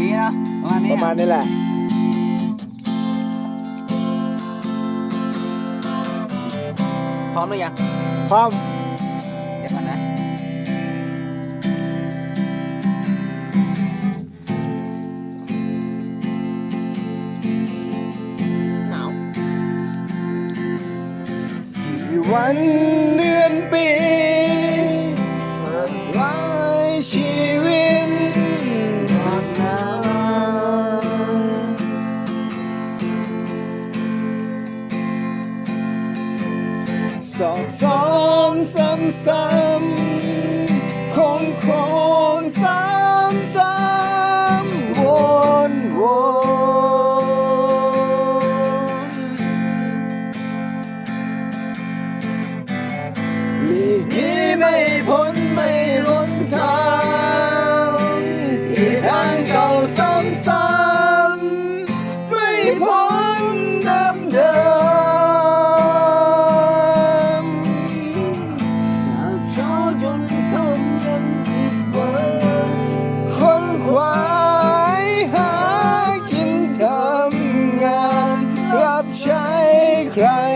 นี้นะประมาณนี้ประมาณนี้แหละพร้อมหรือยังพร้อมเดี๋ยวก่อนนะหนาวกี่วันเดือนปี สอกซ้อมซ้ำซ้ำคงคงซ้ำ ใ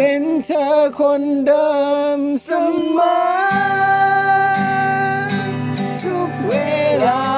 เป็นเธอคนเดิมเสมอทุกเวลา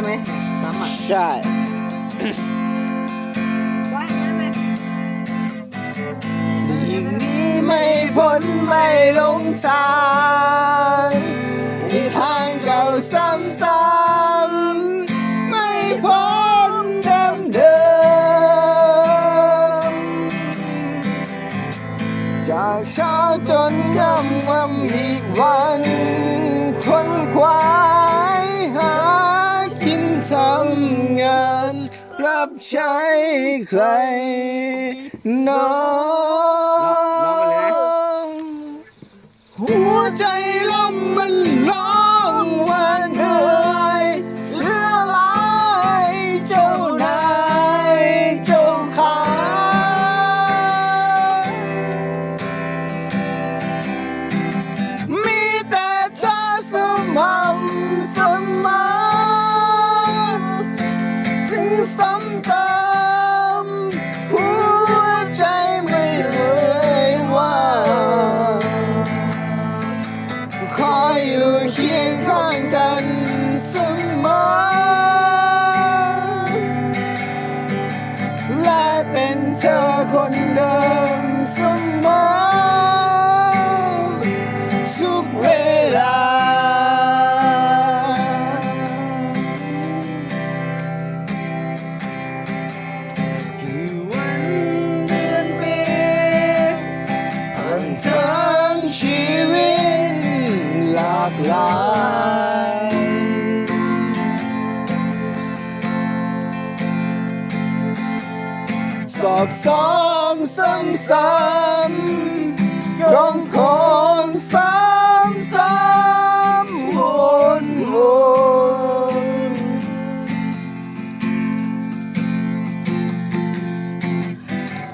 ช่ไหมซ้ำอะใช่หลีกหนี้ไม่พ้นไม่ลงทางมีทางเก่าซ้ำๆไม่พ้นเดิมเดิมๆจากเช้าจนค่ำวันอีกวัน คนควายหากิน ทำงานรับใช้ใครน้อง และเป็นเธอคนเดิมเสมอทุกเวลา กี่วันเดือนปีผ่านทั้งชีวิตหลากหลาย อบซ้อมซ้ำซ้ำคงคงซ้ำซ้ำวนวน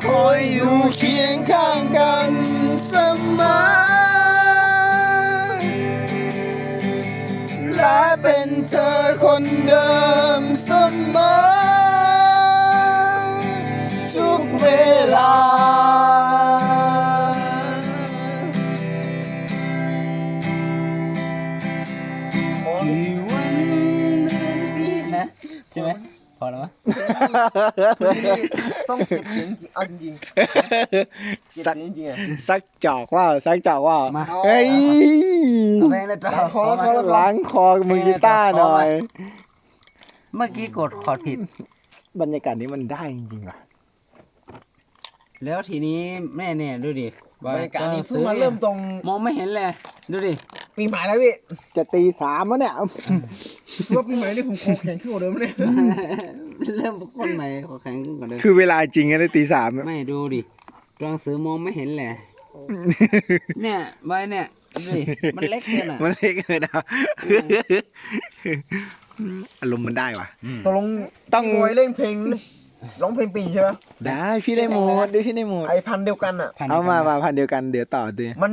คอยอยู่เคียงข้างกันเสมอและเป็นเธอคนเดิมเสมอ นะใช่ไหมพอแล้วมั้ยต้องเก็บเสียงจริงเอาจริงเก็บเสียงจริงๆอะซักจอกว่าสักจอกว่าเฮ้ยเอล้าพอแล้อแล้วล้างคอมือกีตาร์หน่อย เมื่อกี้กดคอร์ดผิด บรรยากาศนี้มันได้จริงๆว่ะแล้วทีนี้แม่เนี่ยดูดิบรรยากาศนี้เพิ่งมาเริ่มตรงมองไม่เห็นเลย ดูดิ ปีใหม่แล้วพี่จะตีสามแล้วเนี่ย ว่าปีใหม่นี่ผมโคแข็งขึ้นกว่าเดิมเลยเริ่มคนใหม่ขอแข็งขึ้นกว่าเดิมคือเวลาจริงอะได้ตีสามอะไม่ดูดิตัวหนังสือมองไม่เห็นเลยเนี่ยใบเนี่ยดูดิมันเล็กเกินอะมันเล็กเลยนะอารมณ์มันได้ว่ะ ตกลงต้องมวยเล่นเพลงร้องเพลงปีใช่ไหมได้พี่ได้หมดได้พี่ได้หมดไอพันธุ์เดียวกันอะพันเอามากันนะมาพันเดียวกันเดี๋ยวต่อดิมันจะ